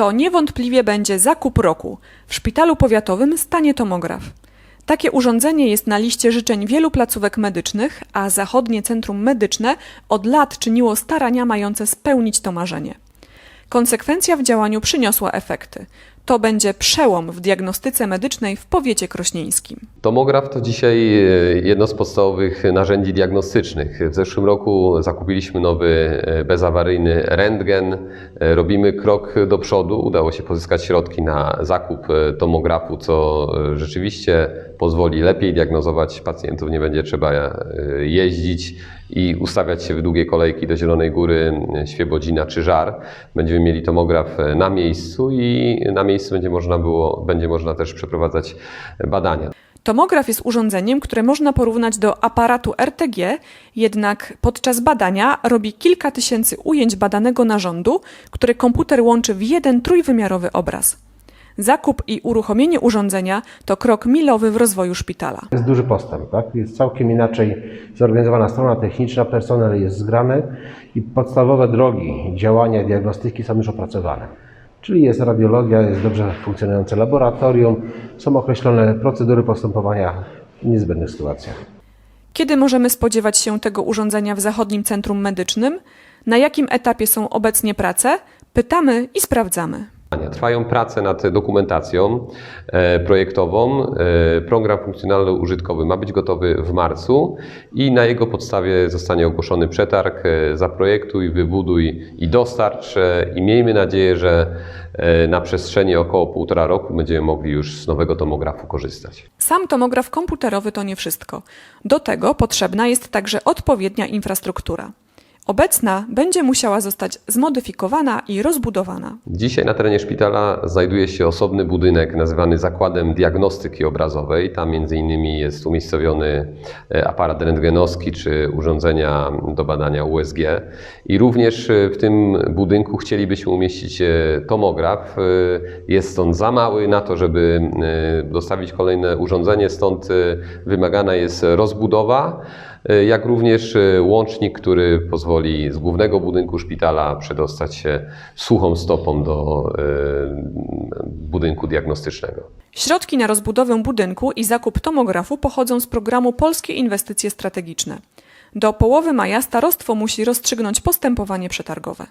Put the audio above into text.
to niewątpliwie będzie zakup roku. W szpitalu powiatowym stanie tomograf. Takie urządzenie jest na liście życzeń wielu placówek medycznych, a Zachodnie Centrum Medyczne od lat czyniło starania mające spełnić to marzenie. Konsekwencja w działaniu przyniosła efekty. To będzie przełom w diagnostyce medycznej w powiecie krośnieńskim. Tomograf to dzisiaj e, jedno z podstawowych narzędzi diagnostycznych. W zeszłym roku zakupiliśmy nowy e, bezawaryjny rentgen. E, Robimy krok do przodu. Udało się pozyskać środki na zakup tomografu, co rzeczywiście pozwoli lepiej diagnozować pacjentów. Nie będzie trzeba jeździć i ustawiać się w długie kolejki do Zielonej Góry, e, Świebodzina czy Żar. Będziemy mieli tomograf e, na miejscu i na miejscu będzie można, było, będzie można też przeprowadzać badania. Tomograf jest urządzeniem, które można porównać do aparatu RTG, jednak podczas badania robi kilka tysięcy ujęć badanego narządu, który komputer łączy w jeden trójwymiarowy obraz. Zakup i uruchomienie urządzenia to krok milowy w rozwoju szpitala. Jest duży postęp, tak? Jest całkiem inaczej zorganizowana strona techniczna, personel jest zgrany i podstawowe drogi działania diagnostyki są już opracowane. Czyli jest radiologia, jest dobrze funkcjonujące laboratorium, są określone procedury postępowania w niezbędnych sytuacjach. Kiedy możemy spodziewać się tego urządzenia w Zachodnim Centrum Medycznym? Na jakim etapie są obecnie prace? Pytamy i sprawdzamy. Trwają prace nad dokumentacją e, projektową. E, Program funkcjonalno-użytkowy ma być gotowy w marcu i na jego podstawie zostanie ogłoszony przetarg. E, Zaprojektuj, wybuduj i dostarcz. I miejmy nadzieję, że na przestrzeni około półtora roku będziemy mogli już z nowego tomografu korzystać. Sam tomograf komputerowy to nie wszystko. Do tego potrzebna jest także odpowiednia infrastruktura. Obecna będzie musiała zostać zmodyfikowana i rozbudowana. Dzisiaj na terenie szpitala znajduje się osobny budynek nazywany Zakładem Diagnostyki Obrazowej. Tam innymi jest umiejscowiony e, aparat rentgenowski czy urządzenia do badania USG. I również e, w tym budynku chcielibyśmy umieścić e, tomograf. Jest on za mały na to, żeby dostawić kolejne urządzenie, stąd wymagana jest rozbudowa jak również e, łącznik, który pozwoli z głównego budynku szpitala przedostać się suchą stopą do e, budynku diagnostycznego. Środki na rozbudowę budynku i zakup tomografu pochodzą z programu Polskie Inwestycje Strategiczne. Do połowy maja starostwo musi rozstrzygnąć postępowanie przetargowe.